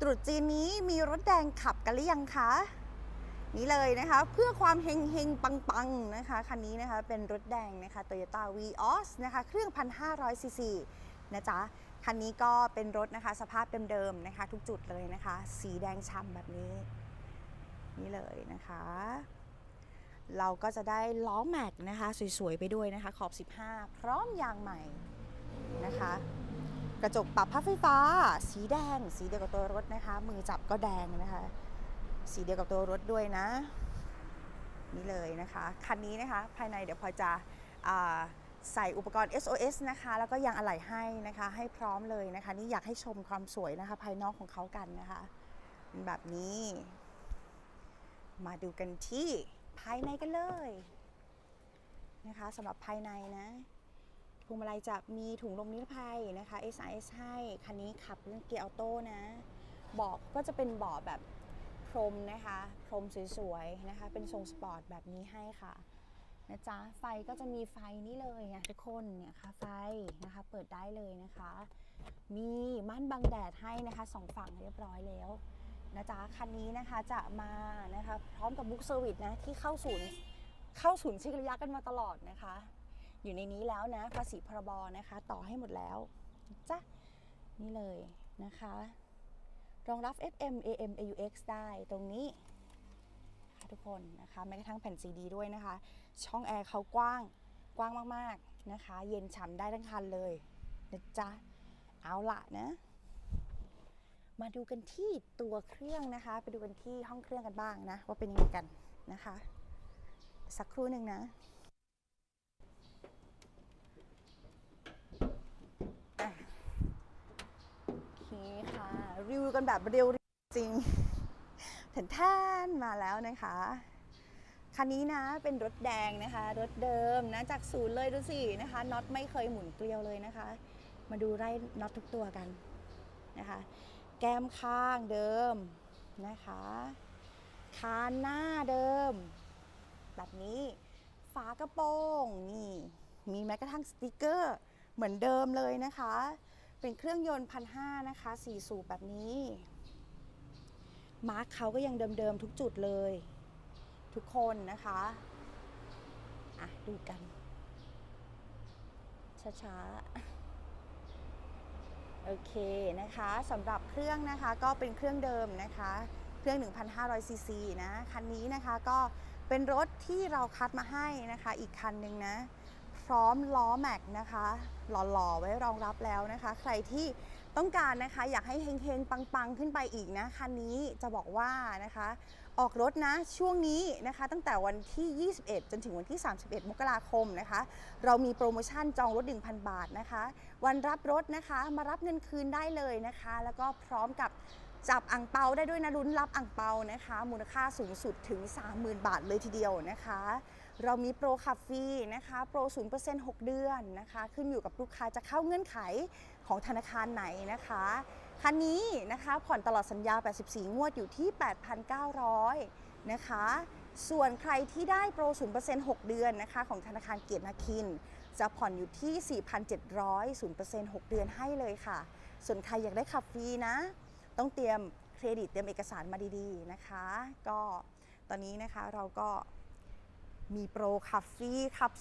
ตรุษจีนนี้มีรถแดงขับกันหรือยังคะนี่เลยนะคะ เพื่อความเฮงเฮงปังปังนะคะคันนี้นะคะเป็นรถแดงนะคะ Toyota Vios นะคะเครื่อง 1,500ซีซีนะจ๊ะคันนี้ก็เป็นรถนะคะสภาพเดิมๆนะคะ ทุกจุดเลยนะคะ สีแดงช่ำแบบนี้ นี่เลยนะคะ เราก็จะได้ล้อแม็กนะคะ สวยๆ ไปด้วยนะคะ ขอบ 15 พร้อมยางใหม่นะคะ กระจกปรับพับไฟฟ้า สีแดง สีเดียวกับตัวรถนะคะ มือจับก็แดงนะคะ สีเดียวกับตัวรถด้วยนะ นี่เลยนะคะ คันนี้นะคะภายในเดี๋ยวพอจะอใส่อุปกรณ์ SOS นะคะ แล้วก็ยางอะไหล่ให้นะคะ ให้พร้อมเลยนะคะ นี่อยากให้ชมความสวยนะคะ ภายนอกของเขากันนะคะแบบนี้ มาดูกันที่ภายในกันเลยนะคะสำหรับภายในนะ วงมาลัยจะมีถุงลมนิรภัยนะคะ SRS ให้คันนี้ขับเรื่องเกียร์ออโต้นะเบาะก็จะเป็นเบาะแบบพรมนะคะ พรมสวยๆนะคะ เป็นทรงสปอร์ตแบบนี้ให้ค่ะนะจ๊ะไฟก็จะมีไฟนี่เลยไงทุกคนเนี่ยค่ะไฟนะคะเปิดได้เลยนะคะ มีม่านบังแดดให้นะคะสองฝั่งเรียบร้อยแล้วนะจ๊ะคันนี้นะคะจะมานะคะพร้อมกับบุ๊กเซอร์วิสนะที่เข้าศูนย์เข้าศูนย์เช็คระยะกันมาตลอดนะคะ อยู่ในนี้แล้วนะภาษีพรบนะคะ ต่อให้หมดแล้วจ้ะนี่เลยนะคะ รองรับ FM AM AUX ได้ตรงนี้ค่ะทุกคนนะคะแม้กระทั่งแผ่นซีดีด้วยนะคะ ช่องแอร์เขากว้างกว้างมากๆนะคะ เย็นฉ่ำได้ทั้งคันเลยนะจ๊ะเอาละนะ มาดูกันที่ตัวเครื่องนะคะ ไปดูกันที่ห้องเครื่องกันบ้างนะ ว่าเป็นยังไงกันนะคะ สักครู่หนึ่งนะ โอเคค่ะ รีวิวกันแบบเร็วจริงแทนมาแล้วนะคะ คันนี้นะเป็นรถแดงนะคะ รถเดิมนะจากศูนย์เลยดูสินะคะน็อตไม่เคยหมุนเกลียวเลยนะคะ มาดูไล่น็อตทุกตัวกันนะคะ แก้มข้างเดิมนะคะคานหน้าเดิม แบบนี้ฝากระโปรงนี่มีแม้กระทั่งสติกเกอร์เหมือนเดิมเลยนะคะ เป็นเครื่องยนต์พันห้านะคะสี่สูบแบบนี้ มาร์คเขาก็ยังเดิมๆทุกจุดเลย ทุกคนนะคะ อะ ดูกัน ช้าๆ โอเคนะคะสำหรับเครื่องนะคะก็เป็นเครื่องเดิมนะคะ เครื่อง 1,500 ซีซีนะ คันนี้นะคะก็เป็นรถที่เราคัดมาให้นะคะ อีกคันหนึ่งนะ ร้อมล้อแม็กนะคะหล่อๆไว้รองรับแล้วนะคะ ใครที่ต้องการนะคะอยากให้เฮงๆ ปังๆ ขึ้นไปอีกนะคันนี้จะบอกว่านะคะ ออกรถนะช่วงนี้นะคะ ตั้งแต่วันที่ 21 จนถึงวันที่ 31 มกราคมนะคะ เรามีโปรโมชั่นจองรถ 1,000 บาทนะคะ วันรับรถนะคะมารับเงินคืนได้เลยนะคะ แล้วก็พร้อมกับจับอ่างเปาได้ด้วยนะลุ้นรับอ่างเปานะคะ มูลค่าสูงสุดถึง 30,000 บาทเลยทีเดียวนะคะ เรามีโปรขับฟรีนะคะ โปร 0% 6 เดือนนะคะ ขึ้นอยู่กับลูกค้าจะเข้าเงื่อนไขของธนาคารไหนนะคะคันนี้นะคะผ่อนตลอดสัญญา 84 งวดอยู่ที่ 8,900 นะคะ ส่วนใครที่ได้โปร 0% 6 เดือนนะคะ ของธนาคารเกียรตินาคิน จะผ่อนอยู่ที่ 4,700 0% 6 เดือนให้เลยค่ะ ส่วนใครอยากได้ขับฟรีนะ ต้องเตรียมเครดิตเตรียมเอกสารมาดีๆนะคะ ก็ตอนนี้นะคะเราก็ มีโปรขับฟรีขับ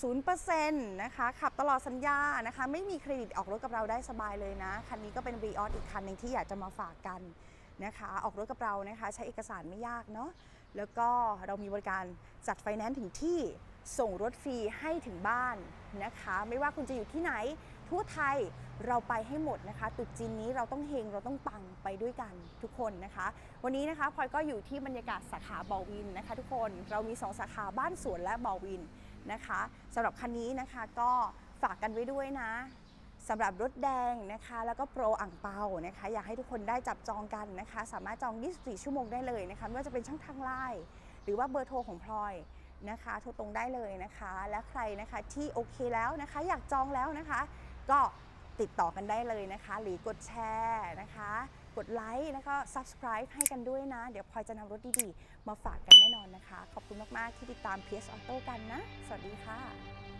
0%นะคะ ขับตลอดสัญญานะคะ ไม่มีเครดิตออกรถกับเราได้สบายเลยนะ คันนี้ก็เป็น v ีอออีกคันหนึ่งที่อยากจะมาฝากกันนะคะ ออกรถกับเรานะคะ ใช้เอกสารไม่ยากเนาะแล้วก็เรามีบริการจัดไฟแนนซ์ถึงที่ส่งรถฟรีให้ถึงบ้านนะคะ ไม่ว่าคุณจะอยู่ที่ไหน ทั่วไทยเราไปให้หมดนะคะตรุษจีนนี้เราต้องเฮงเราต้องปังไปด้วยกันทุกคนนะคะ วันนี้นะคะพลอยก็อยู่ที่บรรยากาศสาขาบอวินนะคะ ทุกคนเรามี 2 สาขาบ้านสวนและบอวินนะคะสำหรับคันนี้นะคะก็ฝากกันไว้ด้วยนะสำหรับรถแดงนะคะ แล้วก็โปรอ่างเปานะคะ อยากให้ทุกคนได้จับจองกันนะคะ สามารถจอง 24 ชั่วโมงได้เลยนะคะไม่ว่าจะเป็นช่องทางไลน์หรือว่าเบอร์โทรของพลอยนะคะ โทรตรงได้เลยนะคะ และใครนะคะที่โอเคแล้วนะคะ อยากจองแล้วนะคะ ก็ติดต่อกันได้เลยนะคะ หรือกดแชร์นะคะ กดไลค์แล้วก็ subscribe ให้กันด้วยนะ เดี๋ยวพลอยจะนำรถดีๆ มาฝากกันแน่นอนนะคะ ขอบคุณมาก ๆ ที่ติดตาม PS Auto กันนะ สวัสดีค่ะ